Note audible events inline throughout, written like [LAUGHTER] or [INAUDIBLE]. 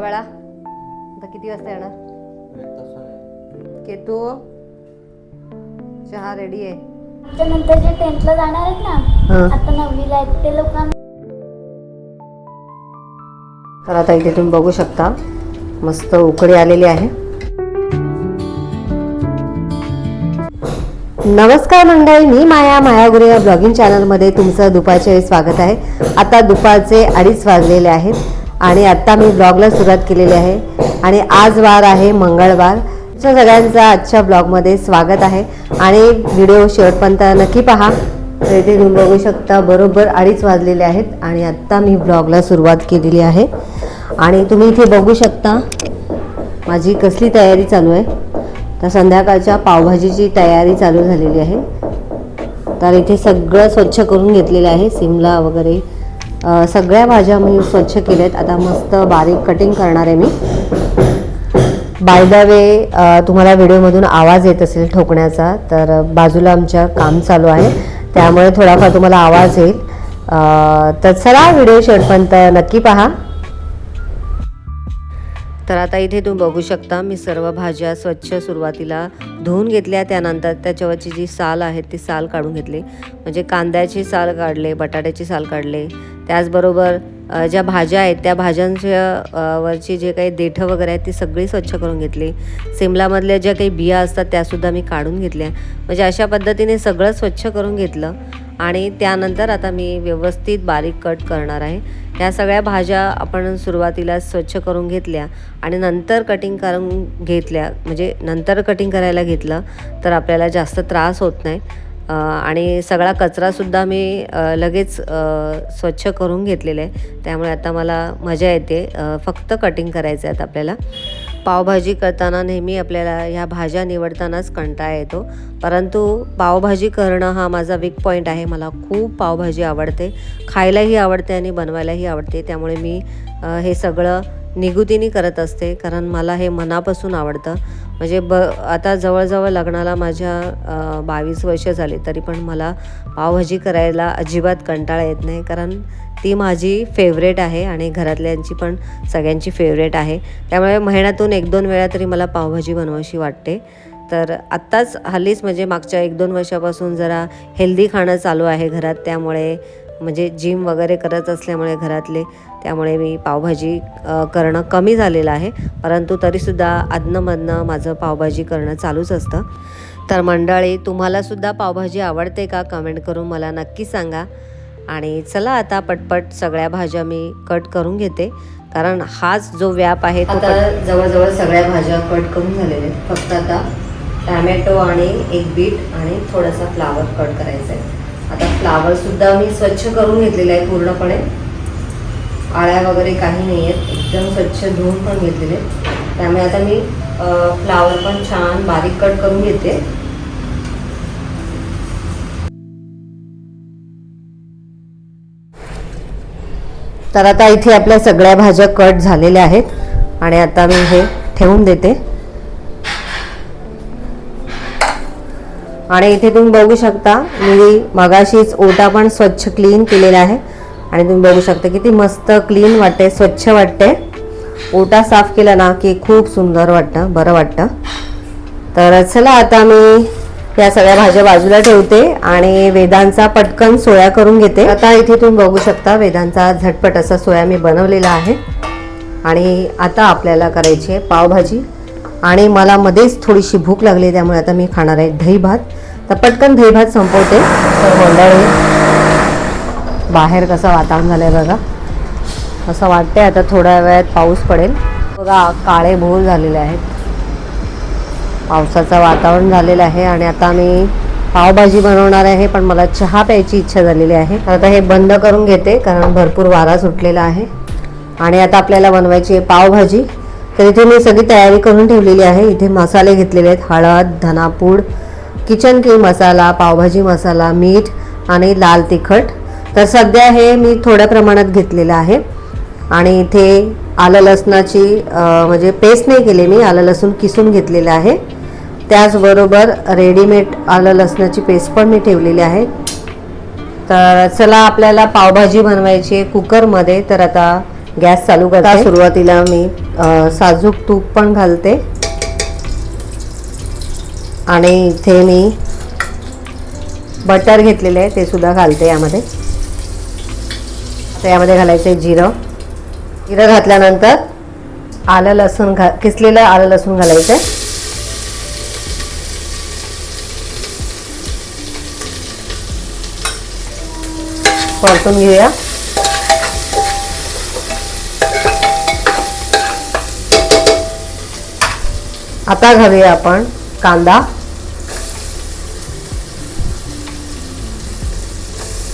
बाळा आता किती वाजता येणार? केतू चहा रेडी आहे. त्यानंतर जे टेन्थला जाणार आहेत ना हां. आता नववीला आहेत ते लोकांना तर आता इथे तुम्ही बघू शकता मस्त उकडी आलेली आहे. नमस्कार मंडळी मी माया मायागुरे या ब्लॉगिंग चॅनलमध्ये तुमचं दुपारच्या वेळी स्वागत आहे. आता दुपारचे अडीच वाजलेले आहेत. आणि आत्ता मी ब्लॉगला सुरुवात केलेली आहे. आणि आज वार आहे मंगळवार. तुमच्या सगळ्यांचं आजच्या ब्लॉगमध्ये स्वागत आहे. आणि व्हिडिओ शेवटपर्यंत नक्की पहा. तर इथे तुम्ही बघू शकता बरोबर अडीच वाजलेले आहेत. आणि आत्ता मी ब्लॉगला सुरुवात केलेली आहे. आणि तुम्ही इथे बघू शकता माझी कसली तयारी चालू आहे. तर संध्याकाळच्या पावभाजीची तयारी चालू झालेली आहे. तर इथे सगळं स्वच्छ करून घेतलेलं आहे सिमला वगैरे सगळ्या भाज्या मी स्वच्छ केल्यात. आता मस्त बारीक कटिंग करणार आहे मी. बाय द वे तुम्हाला व्हिडिओमधून आवाज येत असेल ठोकण्याचा तर बाजूला आमच्या काम चालू आहे. त्यामुळे थोडाफार तुम्हाला आवाज येईल. तर चला व्हिडिओ शेवटपर्यंत नक्की पहा. तर आता इथे तुम्ही बघू शकता मी सर्व भाज्या स्वच्छ सुरुवातीला धुवून घेतल्या. त्यानंतर त्याच्यावरची जी साल आहे ती साल काढून घेतली. म्हणजे कांद्याची साल काढले बटाट्याची साल काढले त्याचबरोबर ज्या भाज्या आहेत त्या भाज्यांच्या वरची जे काही देठं वगैरे आहेत ती सगळी स्वच्छ करून घेतली. सिमलामधल्या ज्या काही बिया असतात त्यासुद्धा मी काढून घेतल्या. म्हणजे अशा पद्धतीने सगळं स्वच्छ करून घेतलं आणि त्यानंतर आता मी व्यवस्थित बारीक कट करणार आहे. ह्या सगळ्या भाज्या आपण सुरुवातीला स्वच्छ करून घेतल्या आणि नंतर कटिंग करून घेतल्या. म्हणजे नंतर कटिंग करायला घेतलं तर आपल्याला जास्त त्रास होत नाही. आणि सगळा कचरासुद्धा मी लगेच स्वच्छ करून घेतलेला आहे. त्यामुळे आता मला मजा येते. फक्त कटिंग करायचं आहेत आपल्याला. पावभाजी करताना नेहमी आपल्याला ह्या भाज्या निवडतानाच कंटाळा येतो. परंतु पावभाजी करणं हा माझा वीक पॉईंट आहे. मला खूप पावभाजी आवडते. खायलाही आवडते आणि बनवायलाही आवडते. त्यामुळे मी हे सगळं निगुतीने करत असते. कारण मला हे मनापासून आवडतं. म्हणजे ब आता जवळजवळ लग्नाला माझ्या बावीस वर्ष झाले तरी पण मला पावभाजी करायला अजिबात कंटाळा येत नाही कारण ती माझी फेवरेट आहे आणि घरातल्यांची पण सगळ्यांची फेवरेट आहे. त्यामुळे महिन्यातून एक दोन वेळा तरी मला पावभाजी बनवायची वाटते. तर आत्ताच हल्लीच म्हणजे मागच्या एक दोन वर्षापासून जरा हेल्दी खाणं चालू आहे घरात त्यामुळे म्हणजे जिम वगैरे करत असल्यामुळे घरातले त्यामुळे मी पावभाजी करणं कमी झालेलं आहे. परंतु तरीसुद्धा आदनंमधनं माझं पावभाजी करणं चालूच असतं. तर मंडळी तुम्हालासुद्धा पावभाजी आवडते का? कमेंट करून मला नक्की सांगा. आणि चला आता पटपट सगळ्या भाज्या मी कट करून घेते. कारण हाच जो व्याप आहे तो आता जवळजवळ सगळ्या भाज्या कट करून झालेल्या आहेत. फक्त आता टॅमॅटो आणि एक बीट आणि थोडासा फ्लावर कट करायचा आहे. फ्लावरसुद्धा मी स्वच्छ करून घेतलेला आहे पूर्णपणे. आळ्या वगैरे काही नाही आहेत. एकदम स्वच्छ धुवून पण घेतलेले आहेत. त्यामुळे आता मी फ्लावर पण छान बारीक कट करून घेते. तर आता इथे आपल्या सगळ्या भाज्या कट झालेल्या आहेत. आणि आता मी हे ठेवून देते. आणि इथे तुम्ही बघू शकता मी मगाशीच ओटा पण स्वच्छ क्लीन केलेला आहे. आणि तुम्ही बघू शकता किती मस्त क्लीन वाटते स्वच्छ वाटते ओटा साफ केला ना की खूप सुंदर वाटतं बरं वाटतं. तर चला आता मी या सगळ्या भाज्या बाजूला ठेवते आणि वेदांचा पटकन सोया करून घेते. आता इथे तुम्ही बघू शकता वेदांचा झटपट असा सोया मी बनवलेला आहे. आणि आता आपल्याला करायची आहे पावभाजी. आणि मला मध्येच थोडीशी भूक लागली त्यामुळे आता मी खाणार आहे दही भात. तर पटकन दही भात संपवते. तर मंडळी बाहेर कसं वातावरण झालं आहे बघा. असं वाटतंय आता थोड्या वेळात पाऊस पडेल. बघा काळे भोर झालेले आहेत. पावसाचं वातावरण झालेलं आहे आणि आता मी पावभाजी बनवणार आहे पण मला चहा प्यायची इच्छा झालेली आहे. तर आता हे बंद करून घेते कारण भरपूर वारा सुटलेला आहे. आणि आता आपल्याला बनवायची आहे पावभाजी. तर इथे मी सगळी तयारी करून ठेवलेली आहे. इथे मसाले घेतलेले आहेत. हळद धनापूड किचन किंग मसाला पावभाजी मसाला मीठ आणि लाल तिखट. तर सध्या हे मी थोड्या प्रमाणात घेतलेलं आहे. आणि इथे आलं लसणाची म्हणजे पेस्ट नाही केली मी. आलं लसूण किसून घेतलेलं आहे. त्याचबरोबर रेडीमेड आलं लसणाची पेस्ट पण मी ठेवलेली आहे. तर चला आपल्याला पावभाजी बनवायची आहे कुकरमध्ये तर आता गॅस चालू करता. सुरुवातीला मी साजूक तूप पण घालते. आणि इथे मी बटर घेतलेलं आहे ते सुद्धा घालते यामध्ये. आता यामध्ये घालायचं आहे जिरं. जिरं घातल्यानंतर आलं लसूण घा किसलेलं आलं लसूण घालायचं. आहे परतून घेऊया. आता घालूया आपण कांदा.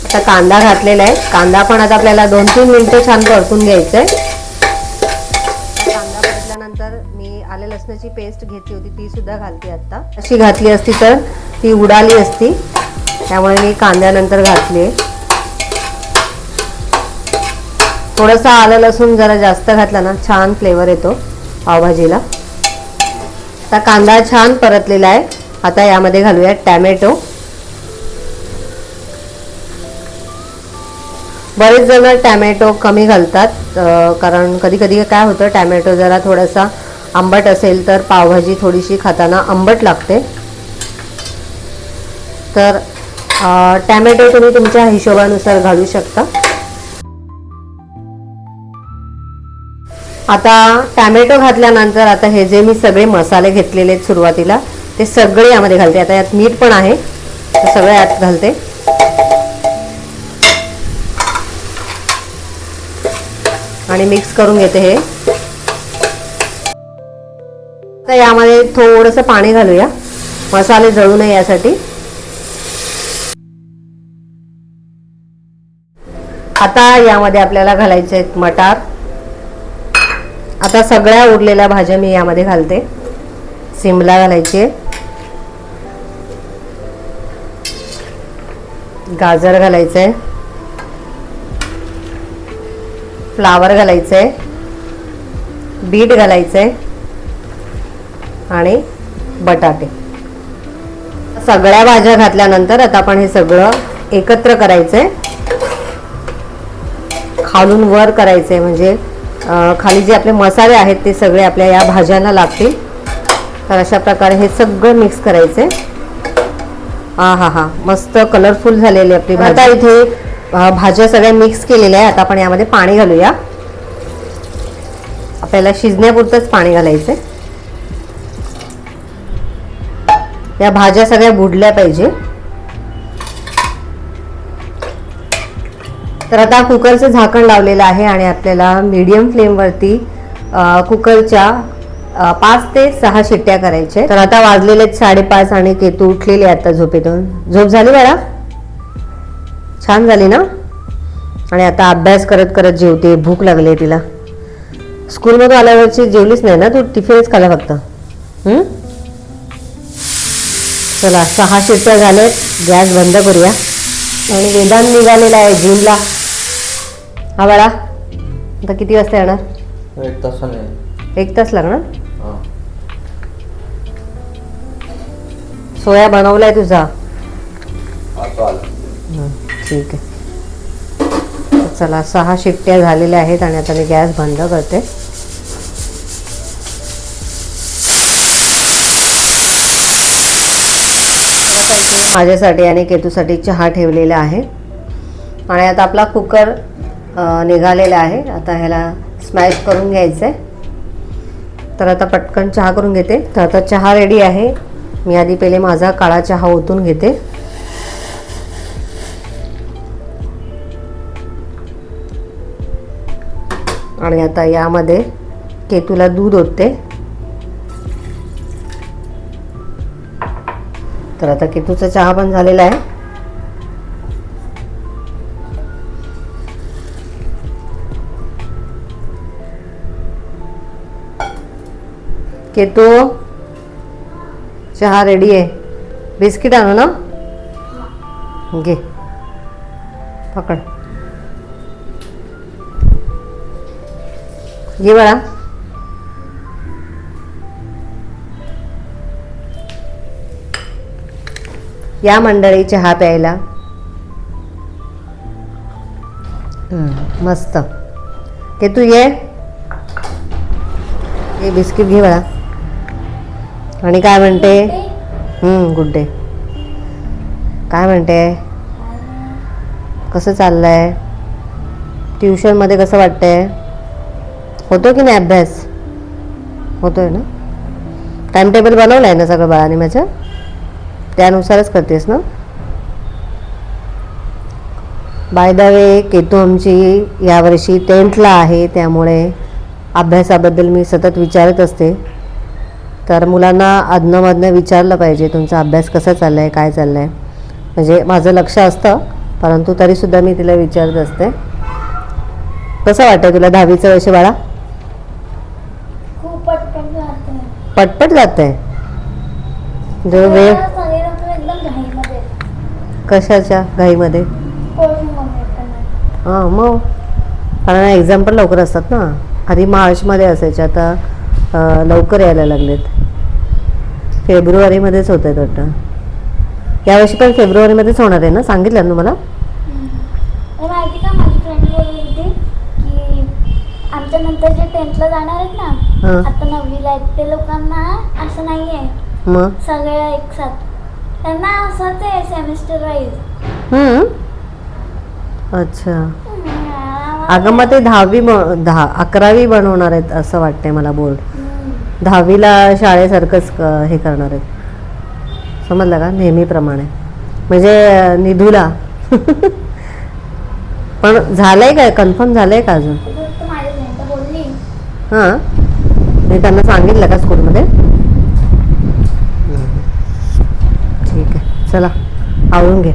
आता कांदा घातलेला आहे. कांदा पण आता आपल्याला दोन तीन मिनिटं छान परतून घ्यायचं आहे कांदा परतल्यानंतर मी आले लसणाची पेस्ट घेतली होती ती सुद्धा घालते आता. अशी घातली असती तर ती उडाली असती. त्यामुळे मी कांद्यानंतर घातली आहे. थोडंसं आलं लसूण जरा जास्त घातला ना छान फ्लेवर येतो पावभाजीला. आता कांदा छान परतलेला आहे. आता यामध्ये घालूया टॅमॅटो. बरेच जण टॅमॅटो कमी घालतात कारण कधी कधी काय होतं टॅमॅटो जरा थोडासा आंबट असेल तर पावभाजी थोडीशी खाताना आंबट लागते. तर टॅमॅटो तुम्ही तुमच्या हिशोबानुसार घालू शकता. आता टॅमॅटो घातल्यानंतर आता हे जे मी सगळे मसाले घेतलेले आहेत सुरुवातीला ते सगळे यामध्ये घालते. आता यात मीठ पण आहे सगळं यात घालते. आणि मिक्स करून घेते हे. तर यामध्ये थोडंसं पाणी घालूया. मसाले जळू नये यासाठी. आता यामध्ये आपल्याला घालायचे आहेत मटार. आता सगळ्या उरलेल्या भाज्या मी यामध्ये घालते. सिमला घालायची आहे. गाजर घालायचं आहे. फ्लावर घालायचं आहे. बीट घालायचं आहे. आणि बटाटे. सगळ्या भाज्या घातल्यानंतर आता आपण हे सगळं एकत्र करायचं आहे खालून वर करायचं आहे म्हणजे खाली जे आपले मसाले आहेत ते सगळे आपल्या या भाज्यांना लागतील. तर अशा प्रकारे हे सगळं मिक्स करायचं. आहे हा हा. हा मस्त कलरफुल झालेली आपली भाजी. आता इथे भाज्या सगळ्या मिक्स केलेल्या आहेत. आता आपण यामध्ये पाणी घालूया. आपल्याला शिजण्यापुरतंच पाणी घालायचं आहे या भाज्या सगळ्या बुडल्या पाहिजे. तर आता कुकरचं झाकण लावलेलं आहे आणि आपल्याला मीडियम फ्लेमवरती कुकरच्या पाच ते सहा शिट्ट्या करायच्या तर आता वाजलेले आहेत साडेपाच आणि केतू उठलेले आता झोपेतून. झोप झाली बरा छान झाली ना? आणि आता अभ्यास करत करत जेवते भूक लागली आहे तिला. स्कूलमधून आल्यावरची जेवलीच नाही ना तू? टिफिनच खाला फक्त. चला सहा शिट्ट्या झाल्यात. गॅस बंद करूया. आणि निदान निघालेला आहे जिमला. हा बाळा आता किती वाजता येणार? एक तासाने. एक तास लागणार? हां. सोया बनवलाय तुझा. आता आलं ठीक आहे. तर चला सहा शिट्ट्या झालेल्या आहेत आणि आता मी गॅस बंद करते. माझ्यासाठी आणि केतूसाठी चहा ठेवलेला आहे. आणि आता आपला कुकर निघालेला आहे. आता ह्याला स्मॅश करून घ्यायचं आहे तर आता पटकन चहा करून घेते. तर आता चहा रेडी आहे. मी आधी पहिले माझा काळा चहा ओतून घेते. आणि आता यामध्ये केतूला दूध ओतते. तर आता केतूचा चहा पण झालेला आहे. केतू चहा रेडी आहे. बिस्किट आणू ना? घे. पकड. घे बाळा. या मंडळी चहा प्यायला मस्त. ते तू ये हे बिस्किट घे बळा. आणि काय म्हणते? गुड डे काय म्हणते? कसं चाललंय? ट्युशनमध्ये कसं वाटतंय? होतो की नाही अभ्यास? होतोय ना? टाइम टेबल बनवलं आहे ना सगळं बाळाने माझ्या त्यानुसारच करतेस ना? बाय द वे केतू आमची यावर्षी टेन्थला आहे त्यामुळे अभ्यासाबद्दल मी सतत विचारत असते. तर मुलांना अधनमधनं विचारलं पाहिजे तुमचा अभ्यास कसा चालला आहे काय चाललं आहे म्हणजे माझं लक्ष असतं परंतु तरीसुद्धा मी तिला विचारत असते. कसं वाटतं तुला दहावीचं वर्ष बाळा? पटपट जात आहे जो वेळ सगळे लोक एकदम घाईमध्ये कशाच्या घाईमध्ये? हां मग. कारण एक्झाम पण लवकर असतात ना. आधी मार्चमध्ये असायचे आता लवकर यायला लागलेत. फेब्रुवारीमध्येच होत आहेत वाटतं यावर्षी पण फेब्रुवारीमध्येच होणार आहे ना? सांगितलं ना मला माहिती का माझी फ्रेंड बोलली होती की आमच्या नंतर जे टेन्थला जाणार आहेत ना. आता नववीला आहेत. ते लोकांना असं नाही आहे मग? सगळे एक साथ. त्यांना असंच आहे सेमिस्टर वाईज हम्म. अच्छा. अगं मग ते दहावी दहा अकरावी बनवणार आहेत असं वाटतंय मला बोर्ड. दहावीला शाळेसारखंच क- हे करणार आहेत. समजलं का? नेहमीप्रमाणे. म्हणजे निधूला. [LAUGHS] पण झालंय काय? कन्फर्म झालंय का अजून? हां? मी त्यांना सांगितलं का स्कूलमध्ये ठीक आहे चला आवळून घे.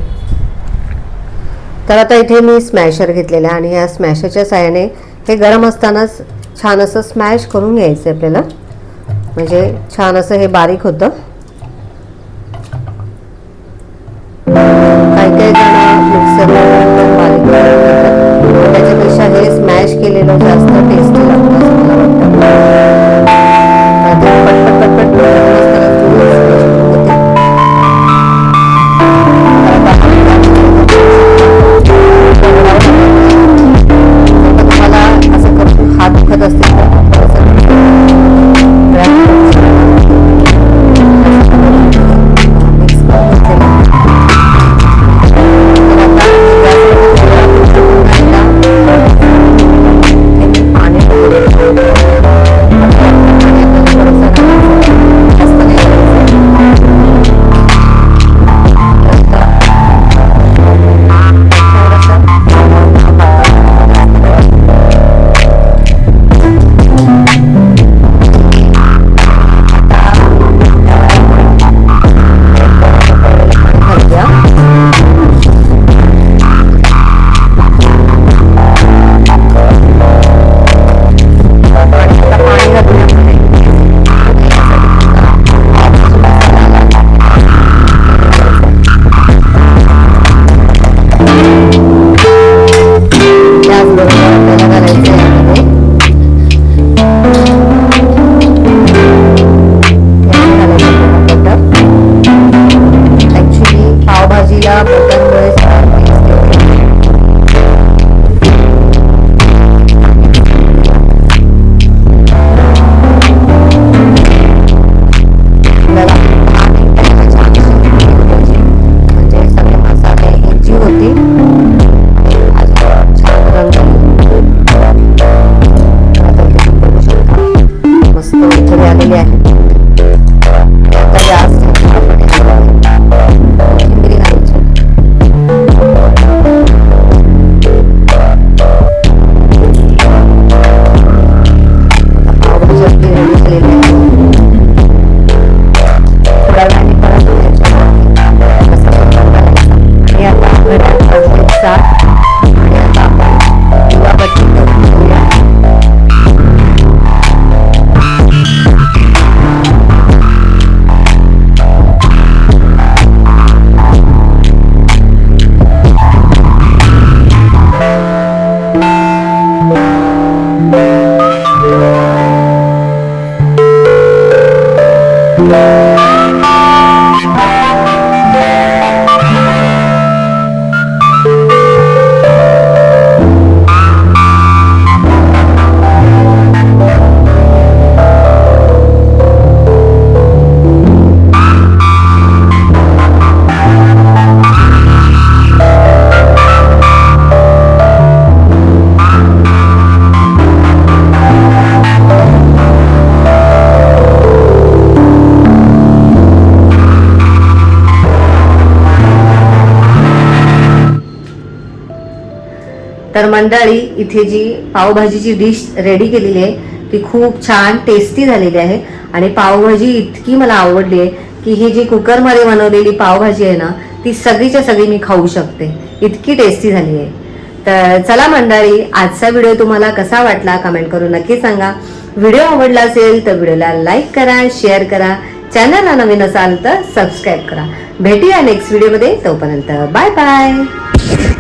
तर आता इथे मी स्मॅशर घेतलेलं आहे आणि या स्मॅशरच्या साह्याने हे गरम असतानाच छान असं स्मॅश करून घ्यायचं आहे आपल्याला. म्हणजे छान असं हे बारीक होतं. पावभाजीला बटरमुळे टेस्ट मंडळी इथे जी पावभाजीची डिश रेडी केलेली आहे ती खूप छान टेस्टी झालेली आहे. आणि पावभाजी इतकी मला आवडली आहे की ही जी कुकरमध्ये बनवलेली पावभाजी आहे ना ती सगळीच्या सगळी मी खाऊ शकते. इतकी टेस्टी झाली आहे. तर चला मंडळी आजचा व्हिडिओ तुम्हाला कसा वाटला कमेंट करून नक्की सांगा. व्हिडिओ आवडला असेल तर व्हिडिओला लाईक करा शेअर करा. चॅनलला नवीन असाल तर सबस्क्राईब करा. भेटूया नेक्स्ट व्हिडिओमध्ये तोपर्यंत बाय बाय